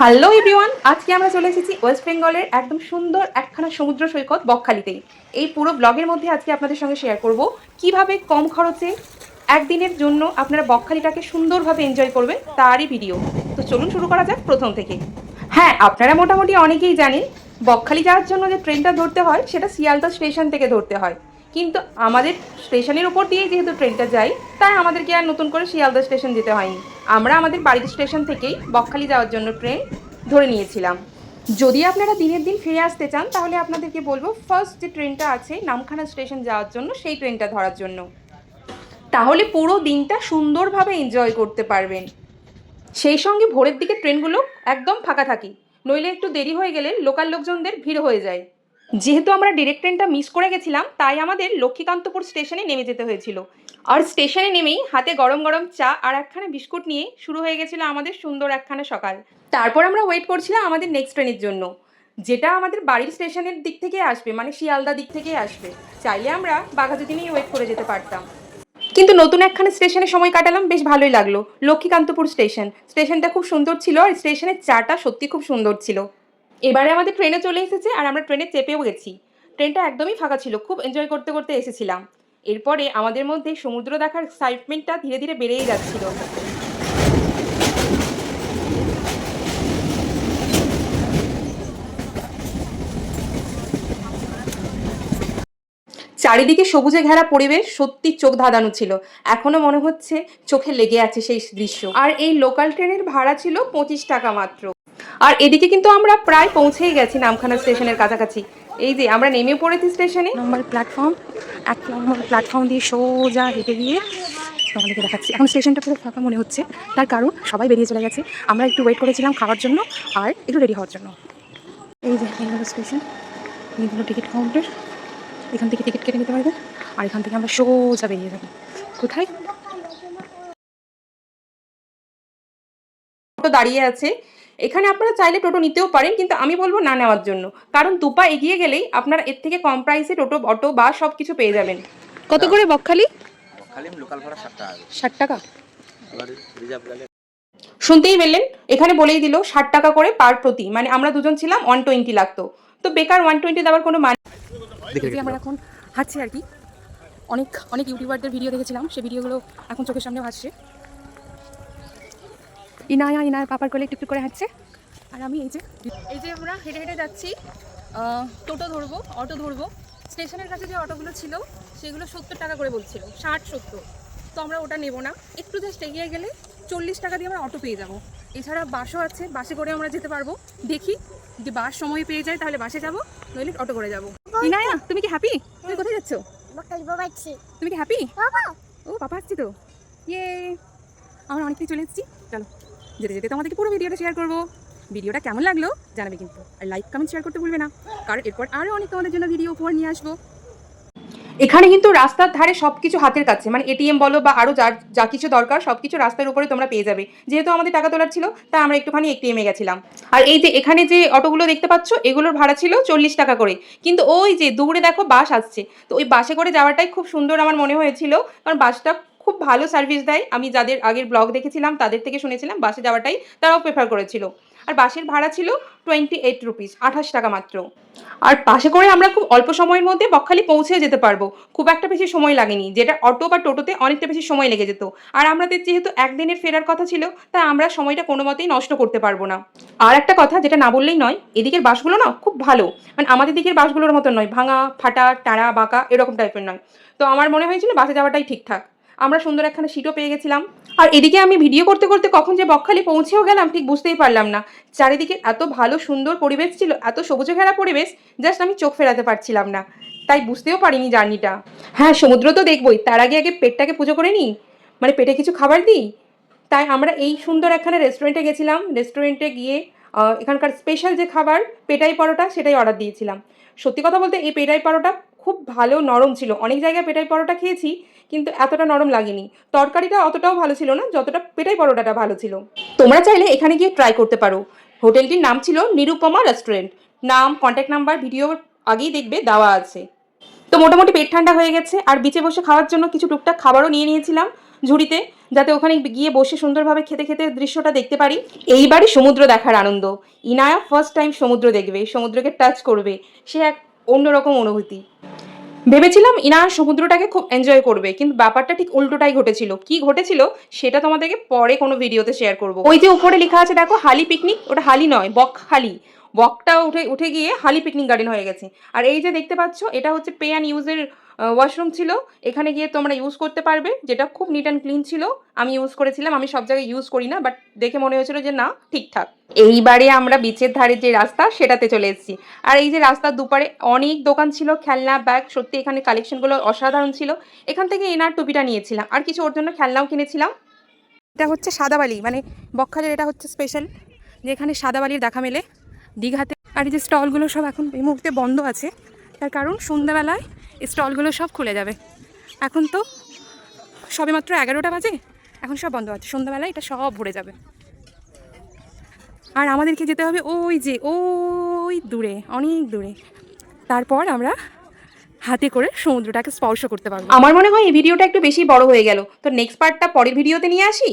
Hello everyone আজকে আমরা চলে এসেছি ওয়েস্ট বেঙ্গলের একদম সুন্দর একখানা সমুদ্র সৈকত বকখালিতেই। এই পুরো ব্লগের মধ্যে আজকে আপনাদের সঙ্গে শেয়ার করব কীভাবে কম খরচে একদিনের জন্য আপনারা বকখালিটাকে সুন্দরভাবে এনজয় করবেন তারই ভিডিও তো চলুন শুরু করা যাক প্রথম থেকে। হ্যাঁ আপনারা মোটামুটি অনেকেই জানেন, বকখালি যাওয়ার জন্য যে ট্রেনটা ধরতে হয়, সেটা শিয়ালদা স্টেশন থেকে ধরতে হয়। কিন্তু আমাদের স্টেশনের উপর দিয়ে যেহেতু ট্রেনটা যায়, তাই আমাদেরকে আর নতুন করে শিয়ালদা স্টেশন যেতে হয়নি। আমরা আমাদের বাড়ির স্টেশন থেকেই বকখালি যাওয়ার জন্য ট্রেন ধরে নিয়েছিলাম। যদি আপনারা দিনের দিন ফিরে আসতে চান, তাহলে আপনাদেরকে বলব ফার্স্ট যে ট্রেনটা আছে, নামখানা স্টেশন যাওয়ার জন্য সেই ট্রেনটা ধরার জন্য। তাহলে পুরো দিনটা সুন্দরভাবে এনজয় করতে পারবেন। সেই সঙ্গে ভোরের দিকে ট্রেনগুলো একদম ফাঁকা থাকি। নইলে একটু দেরি হয়ে গেলে লোকাল লোকজনদের ভিড় হয়ে যায়। যেহেতু আমরা ডিরেক্ট ট্রেনটা মিস করে গেছিলাম, তাই আমাদের লক্ষ্মীকান্তপুর স্টেশনে নেমে যেতে হয়েছিল। আর স্টেশনে নেমেই হাতে গরম গরম চা আর একখানা বিস্কুট নিয়ে শুরু হয়ে গেছিল আমাদের সুন্দর একখানা সকাল। তারপর আমরা ওয়েট করছিলাম আমাদের নেক্সট ট্রেনের জন্য। যেটা আমাদের বাড়ির স্টেশনের দিক থেকে আসবে মানে শিয়ালদা দিক থেকে আসবে। চাইলে আমরা বাঘাযতীনেই ওয়েট করে যেতে পারতাম। কিন্তু নতুন একখানে স্টেশনে সময় কাটালাম, বেশ ভালোই লাগল। লক্ষ্মীকান্তপুর স্টেশন স্টেশনটা খুব সুন্দর ছিল আর স্টেশনের চাটা সত্যি খুব সুন্দর ছিল। এবারে আমাদের ট্রেনে চলে এসেছে আর আমরা ট্রেনে চেপেও গেছি। ট্রেনটা একদমই ফাঁকা ছিল, খুব এনজয় করতে করতে এসেছিলাম। এরপরে আমাদের মধ্যে সমুদ্র দেখার এক্সাইটমেন্টটা ধীরে ধীরে বেড়েই যাচ্ছিল। চারিদিকে সবুজে ঘেরা পরিবেশ সত্যি চোখ ধাঁধানো ছিল। এখনও মনে হচ্ছে চোখে লেগে আছে সেই দৃশ্য। আর এই লোকাল ট্রেনের ভাড়া ছিল পঁচিশ টাকা মাত্র। আর এদিকে কিন্তু আমরা প্রায় পৌঁছেই গেছি নামখানা স্টেশনের কাছাকাছি। এই যে আমরা নেমে পড়েছি স্টেশনে। নম্বর প্ল্যাটফর্ম এক নম্বর প্ল্যাটফর্ম দিয়ে সোজা হেঁটে গিয়ে তোমাদেরকে দেখাচ্ছি। এখন স্টেশনটা পুরো ফাঁকা মনে হচ্ছে। তার কারণ সবাই বেরিয়ে চলে গেছে। আমরা একটু ওয়েট করেছিলাম খাওয়ার জন্য আর একটু রেডি হওয়ার জন্য। এই যে এই স্টেশন এই হলো টিকিট কাউন্টার এখান থেকে টিকিট কেটে নিতে পারবে। আর এখান থেকে আমরা সোজা বেরিয়ে যাব। কোথায়? টোটো দাঁড়িয়ে আছে। এখানে আপনারা চাইলে টোটো নিতেও পারেন কিন্তু আমি বলব না নেওয়ার জন্য। কারণ দুপা এগিয়ে গেলেই আপনারা এর থেকে কম প্রাইসে টোটো অটো বা সব কিছু পেয়ে যাবেন। কত করে বকখালি? খালি লোকাল ভাড়া ষাট টাকা টাকা? শুনতেই পেলেন? এখানে বলেই দিল ষাট টাকা করে পার প্রতি। মানে আমরা দুজন ছিলাম ওয়ান টোয়েন্টি লাগতো। তো বেকার ওয়ান টোয়েন্টি দেওয়ার কোনো মানে আমরা এখন হাঁটছি আর কি। অনেক অনেক ইউটিউবারদের ভিডিও দেখেছিলাম। সেই ভিডিওগুলো এখন চোখের সামনে হাসছে ইনায়া ইনায়া পাপার কোলে একটু একটু করে হাঁটছে। আর আমি এই যে এই যে আমরা হেঁটে হেঁটে যাচ্ছি টোটো ধরবো অটো ধরবো। স্টেশনের কাছে যে অটোগুলো ছিল সেগুলো সত্তর টাকা করে বলছিল ষাট সত্তর। তো আমরা ওটা নেব না। একটু জাস্ট এগিয়ে গেলে চল্লিশ টাকা দিয়ে আমরা অটো পেয়ে যাব। এছাড়া বাসও আছে বাসে করে আমরা যেতে পারব। দেখি যদি বাস সময় পেয়ে যায় তাহলে বাসে যাব নইলে অটো করে যাব। ইনায়া তুমি কি হ্যাপি তুমি কোথায় যাচ্ছো? তুমি কি হ্যাপি বাবা। ও পাপা আসছি তো। ইয়ে আমরা অনেকটাই চলে এসেছি। চলো। যেতে যেতে তোমাদেরকে পুরো ভিডিওটা শেয়ার করব। ভিডিওটা কেমন লাগল জানাবে কিন্তু। আর লাইক কমেন্ট শেয়ার করতে ভুলবে না। কারণ এরপর আরও অনেক তোমাদের জন্য ভিডিও উপহার নিয়ে আসব। এখানে কিন্তু রাস্তার ধারে সব কিছু হাতের কাছে। মানে এটিএম বলো বা আরও যা যা কিছু দরকার সব কিছু রাস্তার উপরে তোমরা পেয়ে যাবে। যেহেতু আমাদের টাকা তোলার ছিল তাই আমরা একটুখানি এটিএমে গেছিলাম। আর এই যে এখানে যে অটোগুলো দেখতে পাচ্ছ, এগুলোর ভাড়া ছিল চল্লিশ টাকা করে। কিন্তু ওই যে দূরে দেখো বাস আসছে। তো ওই বাসে করে যাওয়াটাই খুব সুন্দর আমার মনে হয়েছিল। কারণ বাসটা খুব ভালো সার্ভিস দেয়। আমি যাদের আগের ব্লগ দেখেছিলাম, তাদের থেকে শুনেছিলাম, বাসে যাওয়াটাই তারাও প্রেফার করেছিল। আর বাসের ভাড়া ছিল টোয়েন্টি এইট রুপিস আঠাশ টাকা মাত্র। আর পাশে করে আমরা খুব অল্প সময়ের মধ্যে বকখালি পৌঁছে যেতে পারব। খুব একটা বেশি সময় লাগেনি, যেটা অটো বা টোটোতে অনেকটা বেশি সময় লেগে যেত। আর আমাদের যেহেতু একদিনের ফেরার কথা ছিল তাই আমরা সময়টা কোনো মতেই নষ্ট করতে পারব না। আর একটা কথা, যেটা না বললেই নয়, এদিকের বাসগুলো না খুব ভালো। মানে আমাদের দিকের বাসগুলোর মতো নয়, ভাঙা, ফাটা টাড়া বাঁকা, এরকম টাইপের নয়। তো আমার মনে হয়েছিল বাসে যাওয়াটাই ঠিকঠাক। আমরা সুন্দর একখানা সিটও পেয়ে গেছিলাম। আর এদিকে আমি ভিডিও করতে করতে কখন যে বকখালি পৌঁছেও গেলাম, ঠিক বুঝতেই পারলাম না। চারিদিকে এত ভালো সুন্দর পরিবেশ ছিল, এত সবুজে ঘেরা পরিবেশ জাস্ট আমি চোখ ফেরাতে পারছিলাম না। তাই বুঝতেও পারিনি জার্নিটা। হ্যাঁ সমুদ্র তো দেখবই, তার আগে আগে পেটটাকে পুজো করে নিই। মানে পেটে কিছু খাবার দিই? তাই আমরা এই সুন্দর একখানা রেস্টুরেন্টে গেছিলাম। রেস্টুরেন্টে গিয়ে এখানকার স্পেশাল যে খাবার, পেটাই পরোটা, সেটাই অর্ডার দিয়েছিলাম। সত্যি কথা বলতে এই পেটাই পরোটা খুব ভালো নরম ছিল। অনেক জায়গায় পেটাই পরোটা খেয়েছি কিন্তু এতটা নরম লাগেনি। তরকারিটা অতটাও ভালো ছিল না, যতটা পেটাই পরোটাটা ভালো ছিল। তোমরা চাইলে এখানে গিয়ে ট্রাই করতে পারো। হোটেলটির নাম ছিল নিরুপমা রেস্টুরেন্ট নাম কন্ট্যাক্ট নাম্বার ভিডিওর আগেই দেখবে, দেওয়া আছে। তো মোটামুটি পেট ঠান্ডা হয়ে গেছে, আর বিচে বসে খাওয়ার জন্য কিছু টুকটাক খাবারও নিয়ে নিয়েছিলাম ঝুড়িতে, যাতে ওখানে গিয়ে বসে সুন্দরভাবে খেতে খেতে দৃশ্যটা দেখতে পারি। এইবারই সমুদ্র দেখার আনন্দ। ইনায়া ফার্স্ট টাইম সমুদ্র দেখবে, সমুদ্রকে টাচ করবে। সে এক অন্যরকম অনুভূতি। ভেবেছিলাম ইনার সমুদ্রটাকে খুব এনজয় করবে, কিন্তু ব্যাপারটা ঠিক উল্টোটাই ঘটেছিল। কি ঘটেছিল সেটা তোমাদেরকে পরে কোনো ভিডিওতে শেয়ার করব। ওই যে উপরে লেখা আছে, দেখো, হালি পিকনিক ওটা হালি নয়, বক হালি। বকটা উঠে উঠে গিয়ে হালি পিকনিক গার্ডেন হয়ে গেছে। আর এই যে দেখতে পাচ্ছ, এটা হচ্ছে পে অ্যান্ড ইউজের ওয়াশরুম ছিল, এখানে গিয়ে তোমরা ইউজ করতে পারবে, যেটা খুব নিট অ্যান্ড ক্লিন ছিল। আমি ইউজ করেছিলাম, আমি সব জায়গায় ইউজ করি না বাট দেখে মনে হয়েছিল যে না, ঠিকঠাক। এইবারে আমরা বিচের ধারে যে রাস্তা, সেটাতে চলে এসেছি। আর এই যে রাস্তার দুপারে অনেক দোকান ছিল, খেলনা ব্যাগ সত্যি এখানে কালেকশনগুলো অসাধারণ ছিল। এখান থেকে এনার টুপিটা নিয়েছিলাম। আর কিছু ওর জন্য খেলনাও কিনেছিলাম। এটা হচ্ছে সাদাবালি মানে বকখালের এটা হচ্ছে স্পেশাল যে এখানে সাদাবালির দেখা মেলে। দীঘাতে, আর এই যে স্টলগুলো সব এখন এই মুহূর্তে বন্ধ আছে। তার কারণ সন্ধ্যাবেলায় স্টলগুলো সব খুলে যাবে। এখন তো সবে মাত্র এগারোটা বাজে, এখন সব বন্ধ আছে। সন্ধ্যাবেলায় এটা সব ভরে যাবে। আর আমাদেরকে যেতে হবে ওই যে, ওই দূরে, অনেক দূরে। তারপর আমরা হাতে করে সমুদ্রটাকে স্পর্শ করতে পারব। আমার মনে হয় এই ভিডিওটা একটু বেশি বড় হয়ে গেল। তো নেক্সট পার্টটা পরের ভিডিওতে নিয়ে আসি?